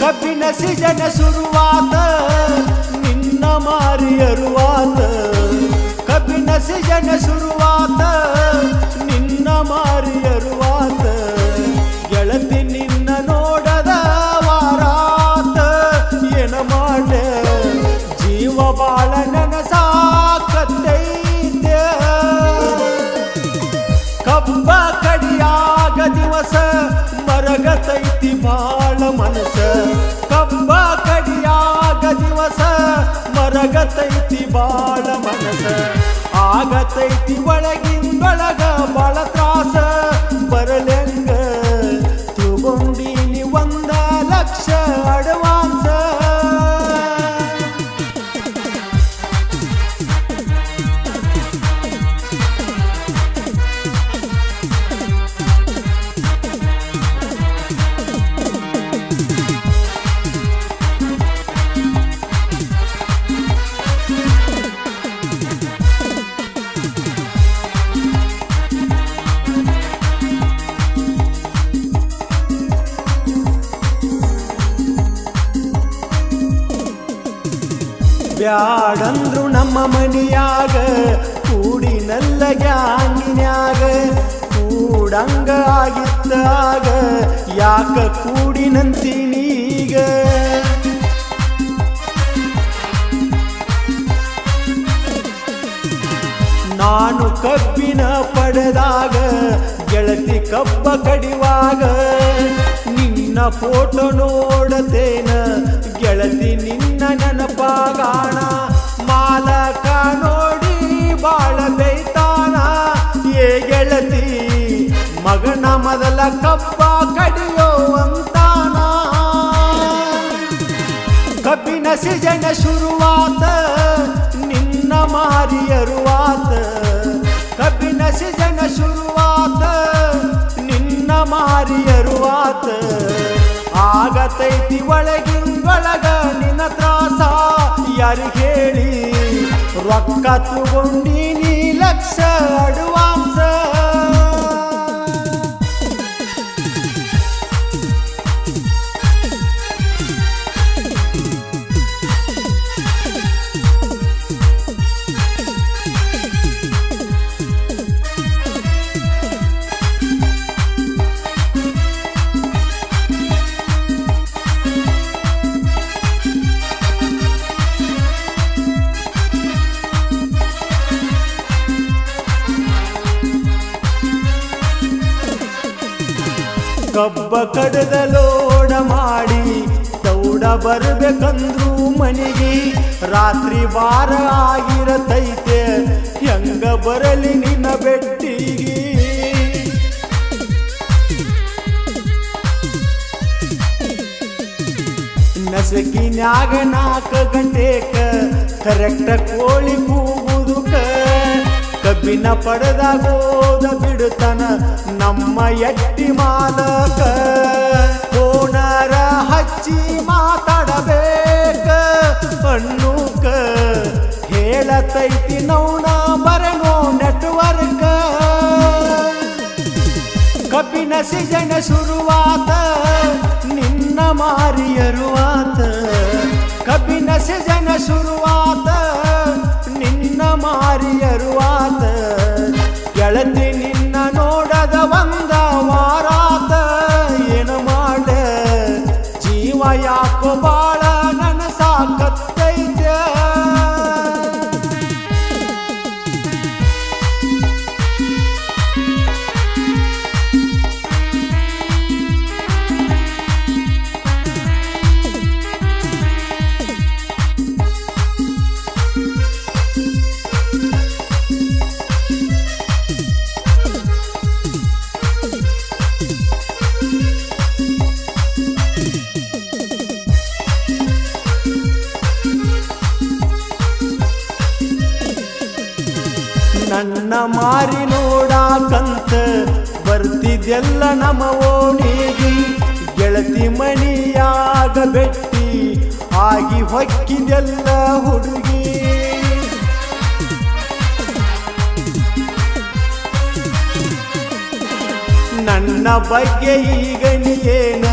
ಕಬ್ಬಿನ ಸಿಜನ ಶುರುವಾತ ಒಳಗಿಂದೊಳಗ ಬ್ಯಾಡಂದ್ರು ನಮ್ಮ ಮನಿಯಾಗ ಕೂಡಿ ನಲ್ಲ ಗ್ಯಾಂಗಿನ್ಯಾಗ, ಕೂಡಂಗ ಆಗಿತ್ತಾಗ ಯಾಕ ಕೂಡಿ ನಂತೀನೀಗ ನಾನು ಕಬ್ಬಿನ ಪಡೆದಾಗ, ಗೆಳತಿ ಕಬ್ಬ ಕಡಿವಾಗ, ನಿನ್ನ ಫೋಟೋ ನೋಡತೇನ ಗೆಳತಿ ನಿನ್ನ ನೆನಪಾಗಾಣ. ಮಾಲಕ ನೋಡಿ ಬಾಳ ಬೈತಾನ ಏ ಗೆಳತಿ, ಮಗನ ಮೊದಲ ಕಪ್ಪ ಕಡಿಯೋ ಅಂತಾನ ಕಬ್ಬಿನ ಸಿಜನ ಶುರುವಾತ, ನಿನ್ನ ಮಾರಿಯರುವಾತ ಕಬ್ಬಿನ ಸಿಜನ ಶುರುವಾತ, ನಿನ್ನ ಮಾರಿಯರುವಾತ ಆಗತೈತಿ ಒಳಗಿಂದೊಳಗ ನಿನ್ನ ತ್ರಾಸ ಯಾರಿಗೆ ಹೇಳಿ? ರೊಕ್ಕ ತಗೊಂಡಿನಿ ಲಕ್ಷ ಅಡ್ವಾನ್ಸ ಕಬ್ಬ ಕಡದ ಲೋಡ ಮಾಡಿ, ದೌಡ ಬರ್ಬೇಕಂದ್ರು ಮನಿಗೆ. ರಾತ್ರಿ ಬಾರ ಆಗಿರತೈತೆ, ಹೆಂಗ ಬರಲಿ ನಿನ್ನ ಬೆಟ್ಟಿಗೆ. ನಸಕಿನ್ಯಾಗ ನಾಲ್ಕು ಗಂಟೆಕ ಕರೆಕ್ಟ ಕೋಳಿ ಕೂಗುದುಕ. ಕಬ್ಬಿನ ಪಡೆದಾಗೋದ ಬಿಡುತ್ತನ ನಮ್ಮ ಎಟ್ಟಿ ಮಾಲಕ. ಕೋಣರ ಹಚ್ಚಿ ಮಾತಾಡಬೇಕ. ಅನ್ನೂಕ ಹೇಳತೈತಿ ನೌಣ ಬರನೋ ನೆಟ್ವರ್ಕ. ಕಬ್ಬಿನ ಸಿಜನ ಶುರುವಾತ, ನಿನ್ನ ಮಾರಿಯರುವಾತ. ಕಬ್ಬಿನ ಸಿಜನ ಶುರುವಾತ. ಯಾಕೋ ಬಾಳ ನನಸಾಕತ್ತೈತೆ ನನ್ನ ಮಾರಿ ನೋಡಾಕಂತ ಬರ್ತಿದೆಲ್ಲ ನಮ್ಮ ಓಣಿಗೆ. ಗೆಳತಿ ಮಣಿಯಾಗ ಬೆಟ್ಟಿ ಆಗಿ ಹೊಕ್ಕಿದೆಲ್ಲ ಹುಡುಗಿ. ನನ್ನ ಬಗ್ಗೆ ಈಗ ನೀನ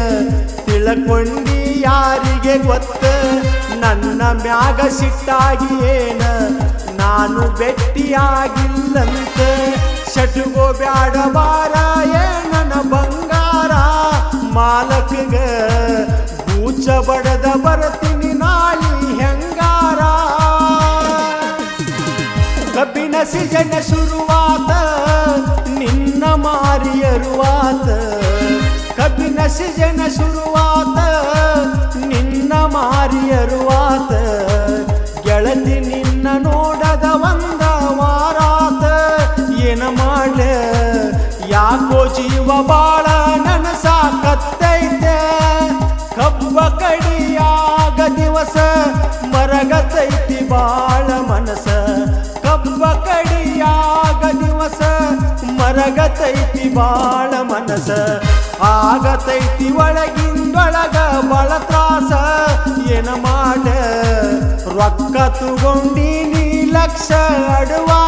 ತಿಳ್ಕೊಂಡಿ ಯಾರಿಗೆ ಗೊತ್ತ? ನನ್ನ ಮ್ಯಾಗ ಸಿಟ್ಟಾಗಿ ಏನ? ನಾನು ಭೆಟ್ಟಿಯಾಗಿಲ್ಲಂತ ಶಟುಗೋ ಬ್ಯಾಡ ಬಾರ ನನ್ನ ಬಂಗಾರ. ಮಾಲಕಗ ಬೂಚ ಬಡದ ಬರ್ತೀನಿ ನಾಳಿ ಹೆಂಗಾರ. ಕಬ್ಬಿನ ಸಿಜನ ಶುರುವಾತ, ನಿನ್ನ ಮಾರಿಯರುವಾತ. ಕಬ್ಬಿನ ಸಿಜನ ಶುರುವಾತ. ಜೀವ ಬಾಳ ನನಸಾಕತ್ತೈತೆ ಕಬ್ಬ ಕಡಿಯಾಗ ದಿವಸ ಮರಗತೈತಿ ಬಾಳ ಮನಸ. ಕಬ್ಬ ಕಡಿಯಾಗ ದಿವಸ ಮರಗತೈತಿ ಬಾಳ ಮನಸ. ಆಗತೈತಿ ಒಳಗಿಂದೊಳಗ ಬಳ ತ್ರಾಸ. ಏನ ಮಾಡ? ರೊಕ್ಕ ತಗೊಂಡಿ ನೀ ಲಕ್ಷ ಅಡವಾ